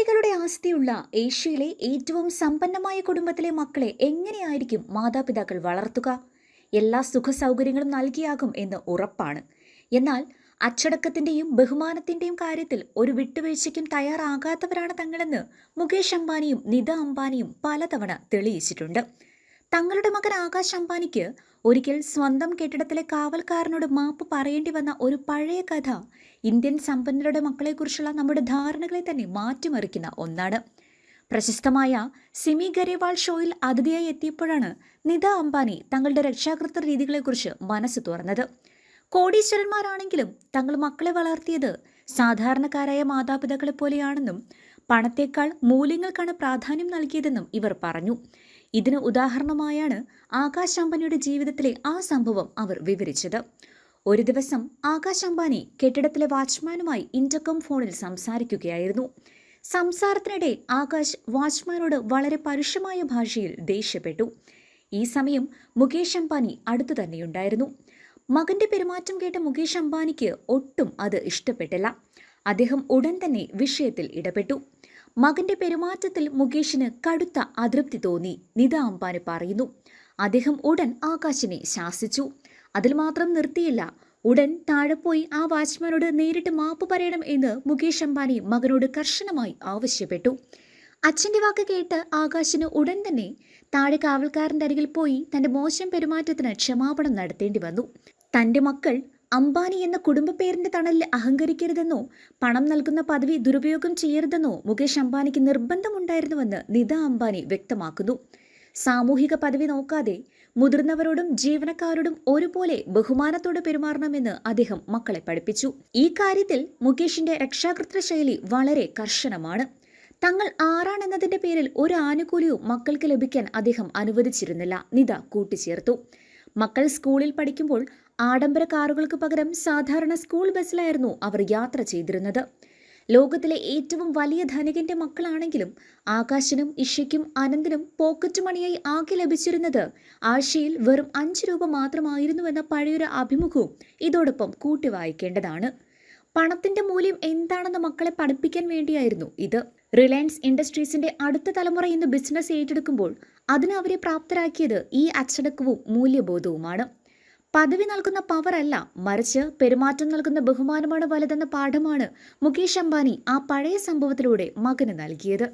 കോടികളുടെ ആസ്തിയുള്ള ഏഷ്യയിലെ ഏറ്റവും സമ്പന്നമായ കുടുംബത്തിലെ മക്കളെ എങ്ങനെയായിരിക്കും മാതാപിതാക്കൾ വളർത്തുക? എല്ലാ സുഖ സൗകര്യങ്ങളും നൽകിയാകും എന്ന് ഉറപ്പാണ്. എന്നാൽ അച്ചടക്കത്തിന്റെയും ബഹുമാനത്തിന്റെയും കാര്യത്തിൽ ഒരു വിട്ടുവീഴ്ചയ്ക്കും തയ്യാറാകാത്തവരാണ് തങ്ങളെന്ന് മുകേഷ് അംബാനിയും നിത അംബാനിയും പലതവണ തെളിയിച്ചിട്ടുണ്ട്. തങ്ങളുടെ മകൻ ആകാശ് അംബാനിക്ക് ഒരിക്കൽ സ്വന്തം കെട്ടിടത്തിലെ കാവൽക്കാരനോട് മാപ്പ് പറയേണ്ടി വന്ന ഒരു പഴയ കഥ ഇന്ത്യൻ സമ്പന്നരുടെ മക്കളെക്കുറിച്ചുള്ള നമ്മുടെ ധാരണകളെ തന്നെ മാറ്റിമറിക്കുന്ന ഒന്നാണ്. പ്രശസ്തമായ സിമി ഗരേവാൾ ഷോയിൽ അതിഥിയായി എത്തിയപ്പോഴാണ് നിത അംബാനി തങ്ങളുടെ രക്ഷാകർത്തൃ രീതികളെക്കുറിച്ച് മനസ്സ് തുറന്നത്. കോടീശ്വരന്മാരാണെങ്കിലും തങ്ങൾ മക്കളെ വളർത്തിയത് സാധാരണക്കാരായ മാതാപിതാക്കളെ പോലെയാണെന്നും പണത്തേക്കാൾ മൂല്യങ്ങൾക്കാണ് പ്രാധാന്യം നൽകിയതെന്നും ഇവർ പറഞ്ഞു. ഇതിന് ഉദാഹരണമായാണ് ആകാശ് അംബാനിയുടെ ജീവിതത്തിലെ ആ സംഭവം അവർ വിവരിച്ചത്. ഒരു ദിവസം ആകാശ് അംബാനി കെട്ടിടത്തിലെ വാച്ച്മാനുമായി ഇന്റർകോം ഫോണിൽ സംസാരിക്കുകയായിരുന്നു. സംസാരത്തിനിടെ ആകാശ് വാച്ച്മാനോട് വളരെ പരുഷമായ ഭാഷയിൽ ദേഷ്യപ്പെട്ടു. ഈ സമയം മുകേഷ് അംബാനി അടുത്തു തന്നെയുണ്ടായിരുന്നു. മകന്റെ പെരുമാറ്റം കേട്ട മുകേഷ് അംബാനിക്ക് ഒട്ടും അത് ഇഷ്ടപ്പെട്ടില്ല. അദ്ദേഹം ഉടൻ തന്നെ വിഷയത്തിൽ ഇടപെട്ടു. മകന്റെ പെരുമാറ്റത്തിൽ മുകേഷിന് കടുത്ത അതൃപ്തി തോന്നി നിത അംബാനി പറയുന്നു. അദ്ദേഹം ഉടൻ ആകാശിനെ ശാസിച്ചു. അതിൽ മാത്രം നിർത്തിയില്ല ഉടൻ താഴെ പോയി ആ വാച്ച്മാനോട് നേരിട്ട് മാപ്പ് പറയണം എന്ന് മുകേഷ് അംബാനി മകനോട് കർശനമായി ആവശ്യപ്പെട്ടു. അച്ഛന്റെ വാക്ക് കേട്ട് ആകാശിന് ഉടൻ തന്നെ താഴെ കാവൽക്കാരന്റെ അരികിൽ പോയി തന്റെ മോശം പെരുമാറ്റത്തിന് ക്ഷമാപണം നടത്തേണ്ടി വന്നു. തന്റെ മക്കൾ അംബാനി എന്ന കുടുംബ പേരിന്റെ തണലിൽ അഹങ്കരിക്കരുതെന്നോ പണം നൽകുന്ന പദവി ദുരുപയോഗം ചെയ്യരുതെന്നോ മുകേഷ് അംബാനിക്ക് നിർബന്ധമുണ്ടായിരുന്നുവെന്ന് നിത അംബാനി വ്യക്തമാക്കുന്നു. സാമൂഹിക പദവി നോക്കാതെ മുതിർന്നവരോടും ജീവനക്കാരോടും ഒരുപോലെ ബഹുമാനത്തോടെ പെരുമാറണമെന്ന് അദ്ദേഹം മക്കളെ പഠിപ്പിച്ചു. ഈ കാര്യത്തിൽ മുകേഷിന്റെ രക്ഷാകൃത്യ ശൈലി വളരെ കർശനമാണ്. തങ്ങൾ ആറാണെന്നതിന്റെ പേരിൽ ഒരു ആനുകൂല്യവും മക്കൾക്ക് ലഭിക്കാൻ അദ്ദേഹം അനുവദിച്ചിരുന്നില്ല. നിത കൂട്ടിച്ചേർത്തു. മക്കൾ സ്കൂളിൽ പഠിക്കുമ്പോൾ ആഡംബര കാറുകൾക്ക് പകരം സാധാരണ സ്കൂൾ ബസ്സിലായിരുന്നു അവർ യാത്ര ചെയ്തിരുന്നത്. ലോകത്തിലെ ഏറ്റവും വലിയ ധനികന്റെ മക്കളാണെങ്കിലും ആകാശനും ഇഷയ്ക്കും അനന്തിനും പോക്കറ്റ് മണിയായി ആകെ ലഭിച്ചിരുന്നത് ആഴ്ചയിൽ വെറും അഞ്ച് രൂപ മാത്രമായിരുന്നുവെന്ന പഴയൊരു അഭിമുഖവും ഇതോടൊപ്പം കൂട്ടി വായിക്കേണ്ടതാണ് പണത്തിന്റെ മൂല്യം എന്താണെന്ന് മക്കളെ പഠിപ്പിക്കാൻ വേണ്ടിയായിരുന്നു ഇത്. റിലയൻസ് ഇൻഡസ്ട്രീസിന്റെ അടുത്ത തലമുറ ഇന്ന് ബിസിനസ് ഏറ്റെടുക്കുമ്പോൾ അതിന് അവരെ പ്രാപ്തരാക്കിയത് ഈ അച്ചടക്കവും മൂല്യബോധവുമാണ്. പദവി നൽകുന്ന പവറല്ല മറിച്ച് പെരുമാറ്റം നൽകുന്ന ബഹുമാനമാണ് വലുതെന്ന പാഠമാണ് മുകേഷ് അംബാനി ആ പഴയ സംഭവത്തിലൂടെ മകന് നൽകിയത്.